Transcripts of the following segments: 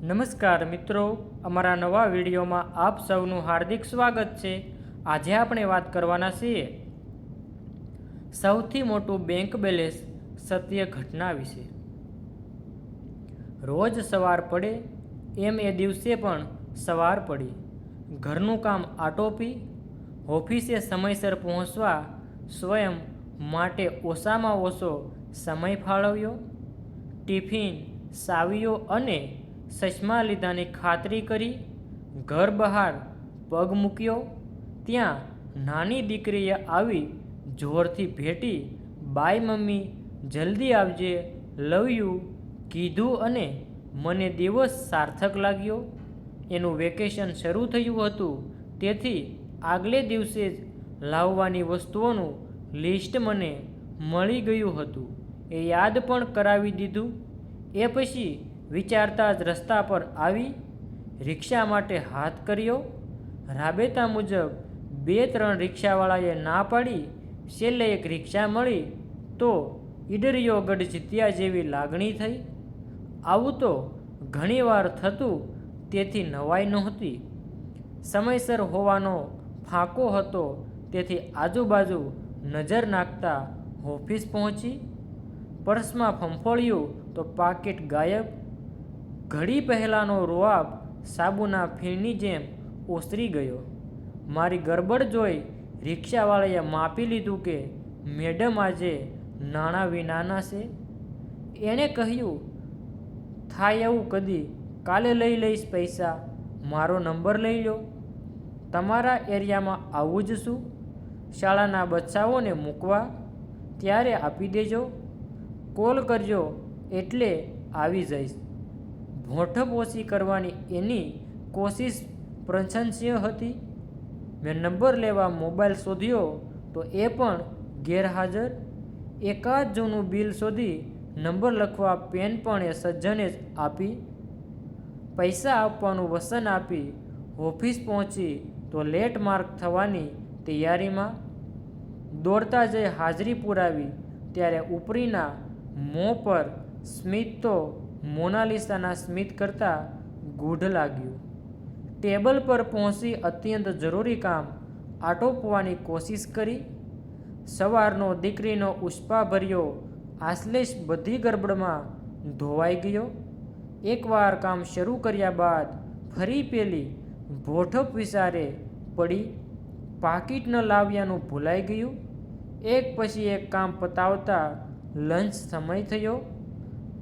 નમસ્કાર મિત્રો, અમારા નવા વિડીયોમાં આપ સૌનું હાર્દિક સ્વાગત છે. આજે આપણે વાત કરવાના છીએ સૌથી મોટું બેંક બેલેન્સ સત્ય ઘટના વિશે. રોજ સવાર પડે, એમ એ દિવસે પણ સવાર પડી. ઘરનું કામ આટોપી, ઓફિસે સમયસર પહોંચવા સ્વયં માટે ઓછામાં ઓછો સમય ફાળવ્યો, ટિફિન સાવીઓ અને ચશ્મા લીધાની ખાતરી કરી, ઘર બહાર પગ મૂક્યો. ત્યાં નાની દીકરીએ આવી જોરથી ભેટી, બાય મમ્મી, જલ્દી આવજે, લવ યુ, કીધું અને મને દિવસ સાર્થક લાગ્યો. એનું વેકેશન શરૂ થયું હતું. તેથી આગલે દિવસે જ લાવવાની વસ્તુઓનું લિસ્ટ મને મળી ગયું હતું. એ યાદ પણ કરાવી દીધું. એ પછી વિચારતા જ રસ્તા પર આવી રિક્ષા માટે હાથ કર્યો. રાબેતા મુજબ બે ત્રણ રિક્ષાવાળાએ ના પાડી. છેલ્લે એક રિક્ષા મળી તો ઈડરિયો ગઢ જીત્યા જેવી લાગણી થઈ. આવું તો ઘણીવાર થતું, તેથી નવાઈ નહોતી. સમયસર હોવાનો ફાંકો હતો, તેથી આજુબાજુ નજર નાખતા ઓફિસ પહોંચી. પર્સમાં ફંફોળ્યું તો પાકીટ ગાયબ ઘડી પહેલાંનો રોઆબ સાબુના ફીણની જેમ ઓસરી ગયો. મારી ગરબડ જોઈ રિક્ષાવાળાએ માપી લીધું કે, મેડમ આજે નાણાં વિનાના છે. એણે કહ્યું, થાય એવું કદી. કાલે લઈ લઈશ પૈસા. મારો નંબર લઈ લો તમારા એરિયામાં આવું જ શું? શાળાના બચ્ચાઓને મૂકવા. ત્યારે આપી દેજો. કોલ કરજો એટલે આવી જઈશ. ભોંઠપ ઓછી કરવાની એની કોશિશ પ્રશંસ્ય હતી. મેં નંબર લેવા મોબાઈલ શોધ્યો તો એ પણ ગેરહાજર. એકાદ જૂનું બિલ શોધી નંબર લખવા પેન પણ એ સજ્જને જ આપી. પૈસા આપવાનું વસન આપી ઓફિસ પહોંચી તો લેટ માર્ક થવાની તૈયારીમાં. દોડતા જઈ હાજરી પુરાવી ત્યારે ઉપરીના મોં પર સ્મિત તો મોનાલિસાના સ્મિત કરતાં ગૂઢ લાગ્યું. ટેબલ પર પહોંચી અત્યંત જરૂરી કામ આટોપવાની કોશિશ કરી. સવારનો દીકરીનો ઉષ્પા ભર્યો આશ્લેષ બધી ગરબડમાં ધોવાઈ ગયો. એકવાર કામ શરૂ કર્યા બાદ ફરી પેલી ભોઠપ વિચારે પડી. પાકીટ ન લાવ્યાનું ભૂલાઈ ગયું. એક પછી એક કામ પતાવતા લંચ સમય થયો.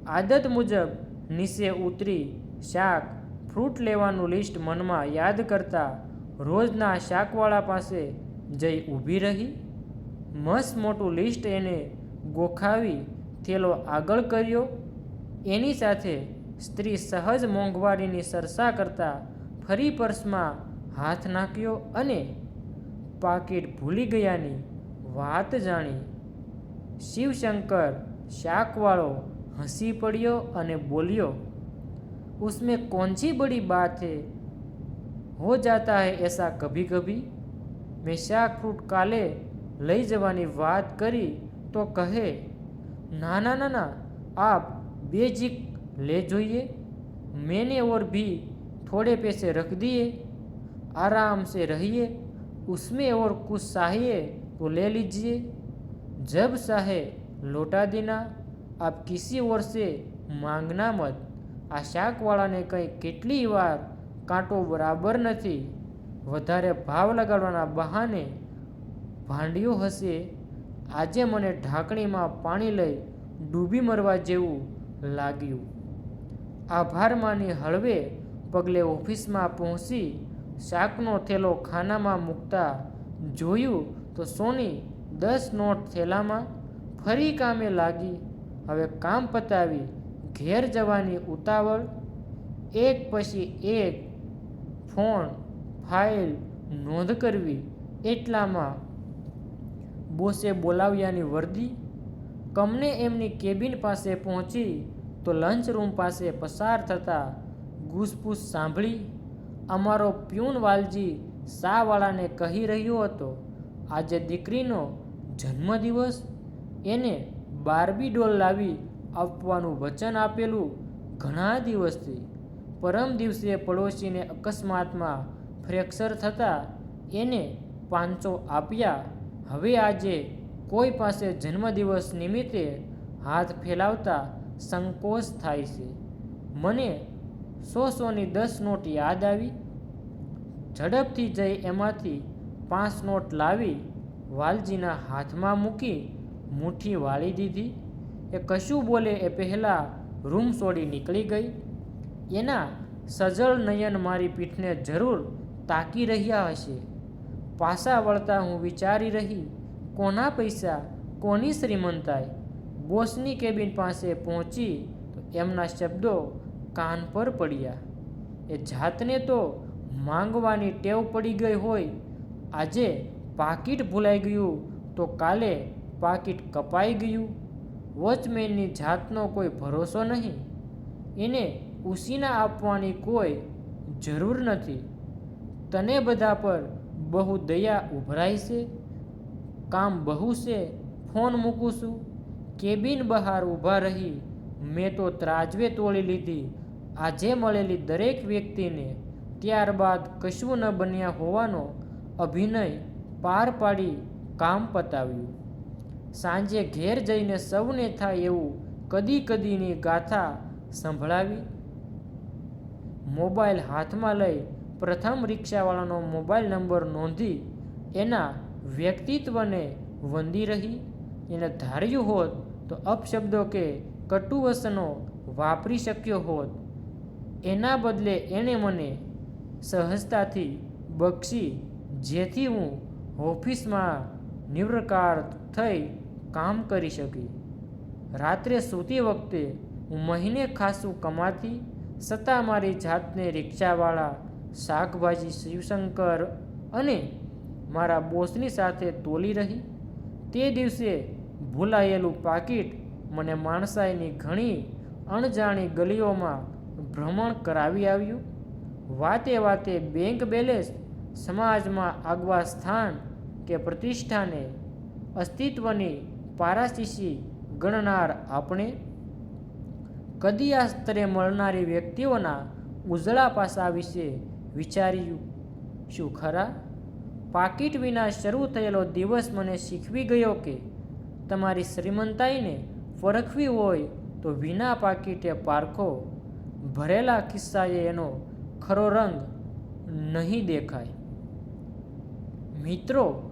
આદત મુજબ નીચે ઉતરી શાક, ફ્રૂટ લેવાનું લિસ્ટ મનમાં યાદ કરતા રોજના શાકવાળા પાસે જઈ ઊભી રહી. મસ્ત મોટું લિસ્ટ એને ગોખાવી થેલો આગળ કર્યો. એની સાથે સ્ત્રી સહજ મોંઘવારીની સરસા કરતા ફરી પર્સમાં હાથ નાખ્યો અને પાકીટ ભૂલી ગયાની વાત જાણી. શિવશંકર શાકવાળો હસી પડ્યો અને બોલ્યો उसमें कौन सी बड़ी बात है हो जाता है ऐसा कभी कभी મેં શાક ફ્રૂટ કાલે લઈ જવાની વાત કરી તો કહે ના ના ના ના आप बेजिक ले જોઈએ मैंने और भी थोड़े पैसे रख दिए आराम से रहिए उसमें और कुछ चाहिए तो ले लीजिए जब चाहे लौटा देना आप किसी और से मांगना मत આ શાકવાળાને કંઈ કેટલી વાર કાંટો બરાબર નથી વધારે ભાવ લગાડવાના બહાને ભાંડ્યો હશે આજે મને ઢાંકણીમાં પાણી લઈ ડૂબી મરવા જેવું લાગ્યું આભારમાંની હળવે પગલે ઓફિસમાં પહોંચી શાકનો થેલો ખાનામાં મૂકતા જોયું તો સોની દસ નોટ થેલામાં ફરી કામે લાગી હવે કામ પતાવી ઘેર જવાની ઉતાવળ, એક પછી એક ફોન, ફાઇલ નોંધ કરવી, એટલામાં બોસે બોલાવ્યાની વર્દી, કમને એમની કેબિન પાસે પહોંચી તો લંચ રૂમ પાસે પસાર થતાં ઘૂસપૂસ સાંભળી, અમારો પ્યુન વાલજી શાહવાળાને કહી રહ્યો હતો, આજે દીકરીનો જન્મદિવસ, એને બાર્બી ડોલ લાવી આપવાનું વચન આપેલું ઘણા દિવસથી. પરમ દિવસે પડોશીને અકસ્માતમાં ફ્રેક્ચર થતાં એને પાંચસો આપ્યા. હવે આજે કોઈ પાસે જન્મદિવસ નિમિત્તે હાથ ફેલાવતા સંકોચ થાય છે. મને સો સોની દસ નોટ યાદ આવી. ઝડપથી જઈ એમાંથી પાંચ નોટ લાવી વાલજીના હાથમાં મૂકી મુઠ્ઠી વાળી દીધી. એ કશું બોલે એ પહેલાં રૂમ છોડી નીકળી ગઈ. એના સજળ નયન મારી પીઠને જરૂર તાકી રહ્યા હશે. પાછા વળતા હું વિચારી રહી, કોના પૈસા, કોની શ્રીમંતાઈ? બોસની કેબિન પાસે પહોંચી તો એમના શબ્દો કાન પર પડ્યા. એ જાતને તો માંગવાની ટેવ પડી ગઈ હોય. આજે પાકીટ ભૂલાઈ ગયું તો કાલે પાકીટ કપાઈ ગયું. વોચમેનની જાતનો કોઈ ભરોસો નહીં. એને ઉસીના આપવાની કોઈ જરૂર નથી. તને બધા પર બહુ દયા ઉભરાય છે. કામ બહુ છે. ફોન મૂકું છું. કેબિન બહાર ઊભા રહી મેં તો ત્રાજવે તોડી લીધી. આજે મળેલી દરેક વ્યક્તિને ત્યારબાદ કશું ન બન્યા હોવાનો અભિનય પાર પાડી કામ પતાવ્યું. સાંજે ઘેર જઈને સૌને થાય એવું કદી કદીની ગાથા સંભળાવી? મોબાઈલ હાથમાં લઈ પ્રથમ રિક્ષાવાળાનો મોબાઈલ નંબર નોંધી એના વ્યક્તિત્વને વંદી રહી. એને ધાર્યું હોત તો અપશબ્દો કે કટુવસનો વાપરી શક્યો હોત. એના બદલે એણે મને સહજતાથી બક્ષી જેથી હું ઓફિસમાં નિર્વકાર થઈ કામ કરી શકી. રાત્રે સૂતી વખતે હું મહિને ખાસું કમાતી છતાં મારી જાતને રિક્ષાવાળા, શાકભાજી શિવશંકર અને મારા બોસની સાથે તોલી રહી. તે દિવસે ભૂલાયેલું પાકીટ મને માણસાઈની ઘણી અણજાણી ગલીઓમાં ભ્રમણ કરાવી આવ્યું. વાતે વાતે બેંક બેલેન્સ સમાજમાં આગવા સ્થાન કે પ્રતિષ્ઠાને અસ્તિત્વની પારાશીશી ગણનાર આપણે? કદી આ સ્તરે મળનારી વ્યક્તિઓના ઉજળા પાસા વિશે વિચાર્યું શું ખરા? પાકીટ વિના શરૂ થયેલો દિવસ મને શીખવી ગયો કે તમારી શ્રીમંતાઈને પરખવી હોય તો વિના પાકીટે પારખો. ભરેલા કિસ્સાએ એનો ખરો રંગ નહીં દેખાય. મિત્રો